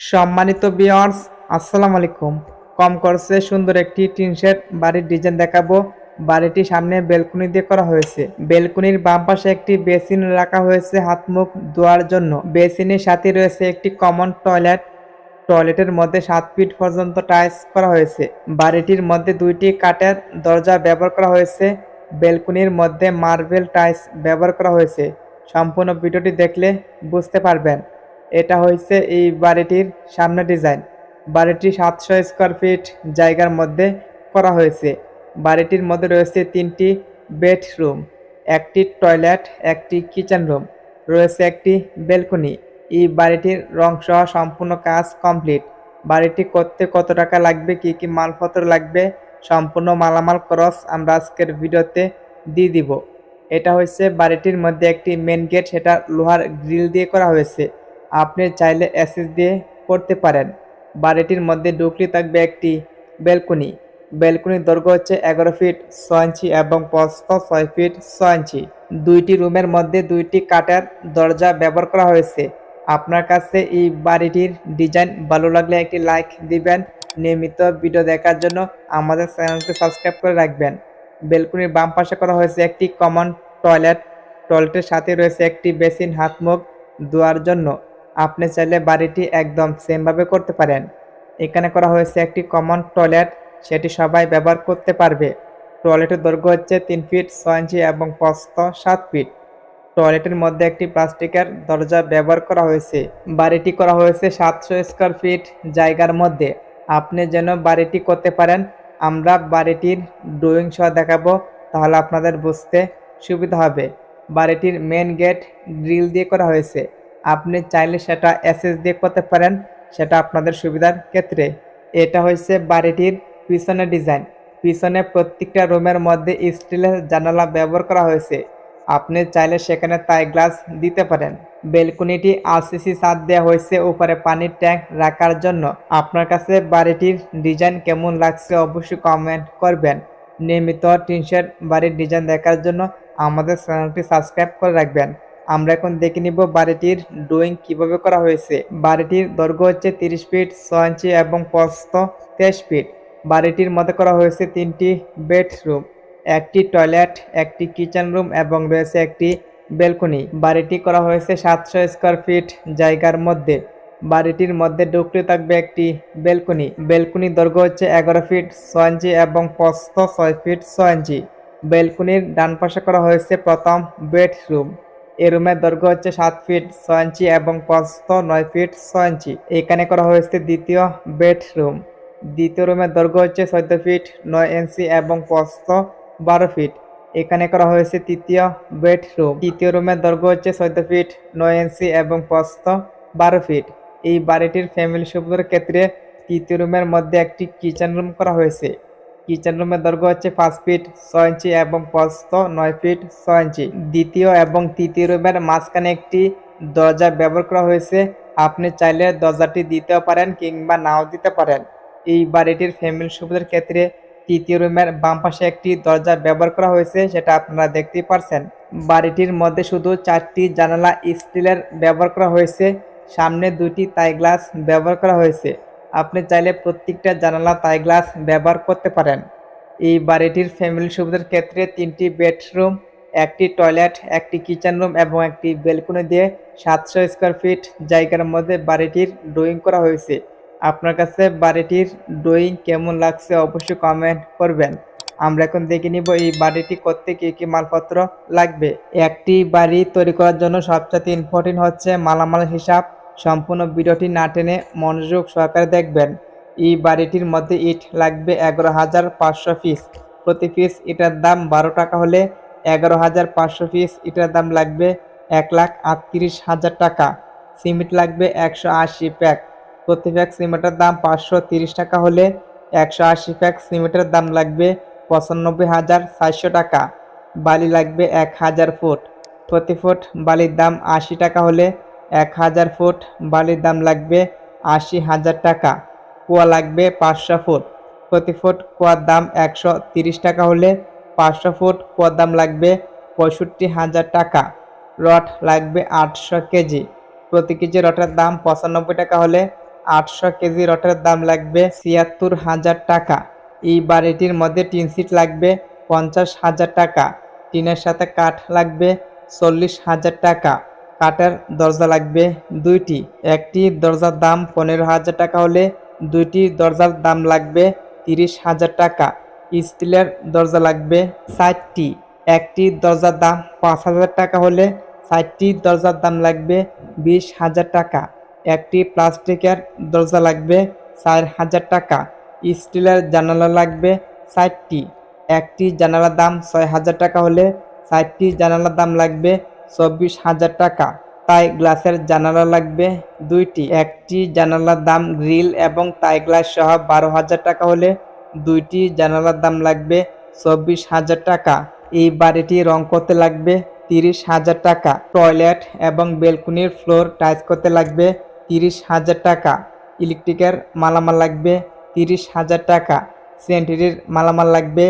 সম্মানিত বিয়ার্স আসসালামু আলাইকুম। কম খরচে সুন্দর একটি টিন শেড বাড়ির ডিজাইন দেখাবো। বাড়িটি সামনে বেলকুনি দিয়ে করা হয়েছে। বেলকুনির বাম পাশে একটি বেসিন রাখা হয়েছে হাত মুখ ধোয়ার জন্য। বেসিনের সাথে রয়েছে একটি কমন টয়লেট টয়লেটের মধ্যে সাত ফিট পর্যন্ত টাইলস করা হয়েছে। বাড়িটির মধ্যে দুইটি কাঠের দরজা ব্যবহার করা হয়েছে। বেলকুনির মধ্যে মার্বেল টাইলস ব্যবহার করা হয়েছে। সম্পূর্ণ ভিডিওটি দেখলে বুঝতে পারবেন। এটা হয়েছে এই বাড়িটির সামনে ডিজাইন। বাড়িটি সাতশো স্কোয়ার ফিট জায়গার মধ্যে করা হয়েছে। বাড়িটির মধ্যে রয়েছে তিনটি বেডরুম, একটি টয়লেট, একটি কিচেন রুম, রয়েছে একটি বেলকনি এই বাড়িটির রং সহ সম্পূর্ণ কাজ কমপ্লিট। বাড়িটি করতে কত টাকা লাগবে, কি কি মালপত্র লাগবে, সম্পূর্ণ মালামাল খরচ আমরা আজকের ভিডিওতে দিয়ে দিব। এটা হচ্ছে বাড়িটির মধ্যে একটি মেন গেট সেটা লোহার গ্রিল দিয়ে করা হয়েছে। আপনি চাইলে অ্যাসেস দিয়ে করতে পারেন। বাড়িটির মধ্যে ঢুকলে থাকবে একটি ব্যালকনি। বেলকনির দৈর্ঘ্য হচ্ছে এগারো ফিট ছয় ইঞ্চি এবং প্রস্থ ছয় ফিট ছয় ইঞ্চি। দুইটি রুমের মধ্যে দুইটি কাঠের দরজা ব্যবহার করা হয়েছে। আপনার কাছে এই বাড়িটির ডিজাইন ভালো লাগলে একটি লাইক দিবেন। নিয়মিত ভিডিও দেখার জন্য আমাদের চ্যানেলটি সাবস্ক্রাইব করে রাখবেন। বেলকনির বাম পাশে করা হয়েছে একটি কমন টয়লেট। টয়লেটের সাথে রয়েছে একটি বেসিন হাত মুখ ধোয়ার জন্য। আপনি চাইলে বাড়িটি একদম সেমভাবে করতে পারেন। এখানে করা হয়েছে একটি কমন টয়লেট সেটি সবাই ব্যবহার করতে পারবে। টয়লেটের দৈর্ঘ্য হচ্ছে তিন ফিট ছয় ইঞ্চি এবং প্রস্থ সাত ফিট টয়লেটের মধ্যে একটি প্লাস্টিকের দরজা ব্যবহার করা হয়েছে। বাড়িটি করা হয়েছে সাতশো স্কোয়ার ফিট জায়গার মধ্যে। আপনি যেন বাড়িটি করতে পারেন, আমরা বাড়িটির ড্রয়িং সহ দেখাবো, তাহলে আপনাদের বুঝতে সুবিধা হবে। বাড়িটির মেন গেট গ্রিল দিয়ে করা হয়েছে। আপনি চাইলে সেটা এসএস দিয়ে করতে পারেন, সেটা আপনাদের সুবিধার ক্ষেত্রে। এটা হচ্ছে বাড়িটির পিছনে ডিজাইন। পিছনে প্রত্যেকটা রুমের মধ্যে স্টিলের জানালা ব্যবহার করা হয়েছে। আপনি চাইলে সেখানে তাই গ্লাস দিতে পারেন। বেলকনিটি আরসিসি ছাদ দেওয়া হয়েছে, উপরে পানির ট্যাঙ্ক রাখার জন্য। আপনার কাছে বাড়িটির ডিজাইন কেমন লাগছে অবশ্যই কমেন্ট করবেন। নিয়মিত টিনশেড বাড়ির ডিজাইন দেখার জন্য আমাদের চ্যানেলটি সাবস্ক্রাইব করে রাখবেন। আমরা এখন দেখে নিব বাড়িটির ড্রয়িং কীভাবে করা হয়েছে। বাড়িটির দৈর্ঘ্য হচ্ছে তিরিশ ফিট ছয় ইঞ্চি এবং প্রস্থ তেইশ ফিট বাড়িটির মধ্যে করা হয়েছে তিনটি বেডরুম একটি টয়লেট একটি কিচেন রুম এবং রয়েছে একটি বেলকনি বাড়িটি করা হয়েছে সাতশো স্কোয়ার ফিট জায়গার মধ্যে। বাড়িটির মধ্যে ঢুকতে থাকবে একটি বেলকনি বেলকনির দৈর্ঘ্য হচ্ছে এগারো ফিট ছয় ইঞ্চি এবং প্রস্থ ছয় ফিট ছয় ইঞ্চি বেলকনির ডান পাশে করা হয়েছে প্রথম বেডরুম এই রুমের দৈর্ঘ্য হচ্ছে সাত ফিট ছয় ইঞ্চি এবং প্রস্থ নয় ফিট ছয় ইঞ্চি। এখানে করা হয়েছে দ্বিতীয় বেডরুম। দ্বিতীয় রুমের দৈর্ঘ্য হচ্ছে চোদ্দ ফিট নয় ইঞ্চি এবং প্রস্থ বারো ফিট। এখানে করা হয়েছে তৃতীয় বেডরুম। তৃতীয় রুমের দৈর্ঘ্য হচ্ছে চোদ্দ ফিট নয় ইঞ্চি এবং প্রস্থ বারো ফিট। এই বাড়িটির ফ্যামিলি সুবিধার ক্ষেত্রে তৃতীয় রুমের মধ্যে একটি কিচেন রুম করা হয়েছে। কিচেন রুমের দৈর্ঘ্য হচ্ছে পাঁচ ফিট ছয় ইঞ্চি এবং প্রস্থ নয় ফিট ছয় ইঞ্চি। দ্বিতীয় এবং তৃতীয় রুমের মাঝখানে একটি দরজা ব্যবহার করা হয়েছে। আপনি চাইলে দরজাটি দিতেও পারেন কিংবা নাও দিতে পারেন। এই বাড়িটির ফ্যামিলি সুবিধার ক্ষেত্রে তৃতীয় রুমের বাম পাশে একটি দরজা ব্যবহার করা হয়েছে, সেটা আপনারা দেখতেই পারছেন। বাড়িটির মধ্যে শুধু চারটি জানালা স্টিলের ব্যবহার করা হয়েছে। সামনে দুটি তাই গ্লাস ব্যবহার করা হয়েছে। আপনি চাইলে প্রত্যেকটা জানালা তাই গ্লাস ব্যবহার করতে পারেন। এই বাড়িটির ফ্যামিলি সুবিধার ক্ষেত্রে তিনটি বেডরুম একটি টয়লেট একটি কিচেন রুম এবং একটি বেলকনি দিয়ে সাতশো স্কোয়ার ফিট জায়গার মধ্যে বাড়িটির ড্রয়িং করা হয়েছে। আপনার কাছে বাড়িটির ড্রয়িং কেমন লাগছে অবশ্যই কমেন্ট করবেন। আমরা এখন দেখে নিব এই বাড়িটি করতে কী কী মালপত্র লাগবে। একটি বাড়ি তৈরি করার জন্য সবচেয়ে ইম্পর্টেন্ট হচ্ছে মালামাল হিসাব। সম্পূর্ণ ভিডিওটি না টেনে মনোযোগ সহকারে দেখবেন। এই বাড়িটির মধ্যে ইট লাগবে এগারো হাজার পাঁচশো পিস। প্রতি পিস এটার দাম বারো টাকা হলে এগারো হাজার পাঁচশো পিস এটার দাম লাগবে এক লাখ আটত্রিশ হাজার টাকা। সিমেন্ট লাগবে একশো আশি প্যাক। প্রতি প্যাক সিমেন্টের দাম পাঁচশো তিরিশ টাকা হলে একশো আশি প্যাক সিমেন্টের দাম লাগবে পঁচানব্বই হাজার চারশো টাকা। বালি লাগবে এক হাজার ফুট। প্রতি ফুট বালির দাম আশি টাকা হলে এক হাজার ফুট বালির দাম লাগবে আশি হাজার টাকা, কুয়া লাগবে পাঁচশো ফুট। প্রতি ফুট কুয়ার দাম একশো তিরিশ টাকা হলে পাঁচশো ফুট কুয়ার দাম লাগবে পঁয়ষট্টি হাজার টাকা। রড লাগবে আটশো কেজি, প্রতি কেজি রটের দাম পঁচানব্বই টাকা হলে আটশো কেজি রটের দাম লাগবে ছিয়াত্তর হাজার টাকা। এই বাড়িটির মধ্যে টিন সিট লাগবে পঞ্চাশ হাজার টাকা, টিনের সাথে কাঠ লাগবে চল্লিশ হাজার টাকা। কাঠের দরজা লাগবে দুইটি। একটি দরজার দাম পনেরো হাজার টাকা হলে দুইটি দরজার দাম লাগবে তিরিশ হাজার টাকা। স্টিলের দরজা লাগবে ষাটটি একটি দরজার দাম পাঁচ হাজার টাকা হলে ষাটটি দরজার দাম লাগবে বিশ হাজার টাকা। একটি প্লাস্টিকের দরজা লাগবে চার হাজার টাকা। স্টিলের জানালা লাগবে ষাটটি একটি জানালার দাম ছয় হাজার টাকা হলে ষাটটি জানালার দাম লাগবে চব্বিশ হাজার টাকা। তাই গ্লাসের জানালা লাগবে দুইটি। একটি জানালার দাম গ্রিল এবং তাই গ্লাস সহ বারো হাজার টাকা হলে দুইটি জানালার দাম লাগবে চব্বিশ হাজার টাকা। এই বাড়িটি রং করতে লাগবে তিরিশ হাজার টাকা। টয়লেট এবং বেলকুনির ফ্লোর টাইচ করতে লাগবে তিরিশ হাজার টাকা। ইলেকট্রিকের মালামাল লাগবে তিরিশ হাজার টাকা। সেন্টারির মালামাল লাগবে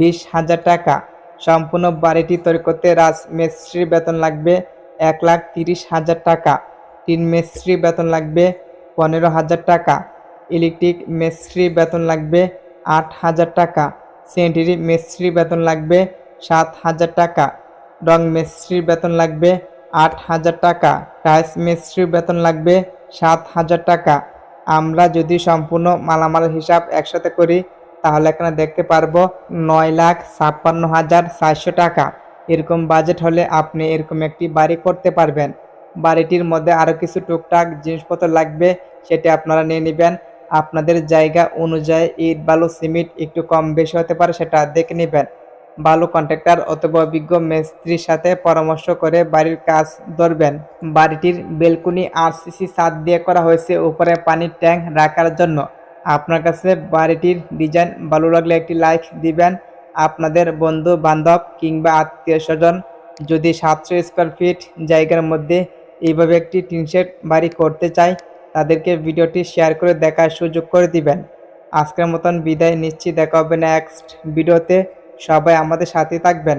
বিশ হাজার টাকা। সম্পূর্ণ বাড়িটি তৈরি করতে রাজ মিস্ত্রির বেতন লাগবে এক লাখ তিরিশ হাজার টাকা তিন মিস্ত্রি বেতন লাগবে পনেরো হাজার টাকা, ইলেকট্রিক মিস্ত্রি বেতন লাগবে আট হাজার টাকা সেন্টারি মিস্ত্রি বেতন লাগবে সাত হাজার টাকা, রং মিস্ত্রির বেতন লাগবে আট হাজার টাকা, টাইলস মিস্ত্রির বেতন লাগবে সাত হাজার টাকা। আমরা যদি সম্পূর্ণ মালামাল হিসাব একসাথে করি তাহলে এখানে দেখতে পারব নয় লাখ ছাপ্পান্ন হাজার চারশো টাকা। এরকম বাজেট হলে আপনি এরকম একটি বাড়ি করতে পারবেন। বাড়িটির মধ্যে আরও কিছু টুকটাক জিনিসপত্র লাগবে, সেটা আপনারা নিয়ে নেবেন। আপনাদের জায়গা অনুযায়ী ইট, বালু, সিমেন্ট একটু কম বেশি হতে পারে সেটা দেখে নেবেন। ভালো কন্ট্রাক্টর অথবা অভিজ্ঞ মিস্ত্রির সাথে পরামর্শ করে বাড়ির কাজ ধরবেন। বাড়িটির বেলকুনি আরসিসি ছাদ দিয়ে করা হয়েছে, উপরে পানির ট্যাঙ্ক রাখার জন্য। আপনার কাছে বাড়িটির ডিজাইন ভালো লাগলে একটি লাইক দিবেন। আপনাদের বন্ধু বান্ধব কিংবা আত্মীয় স্বজন যদি সাতশো স্কোয়ার ফিট জায়গার মধ্যে এইভাবে একটি টিনশেড বাড়ি করতে চায়, তাদেরকে ভিডিওটি শেয়ার করে দেখার সুযোগ করে দিবেন। আজকের মতন বিদায় নিচ্ছি। দেখা হবে নেক্সট ভিডিওতে। সবাই আমাদের সাথে থাকবেন।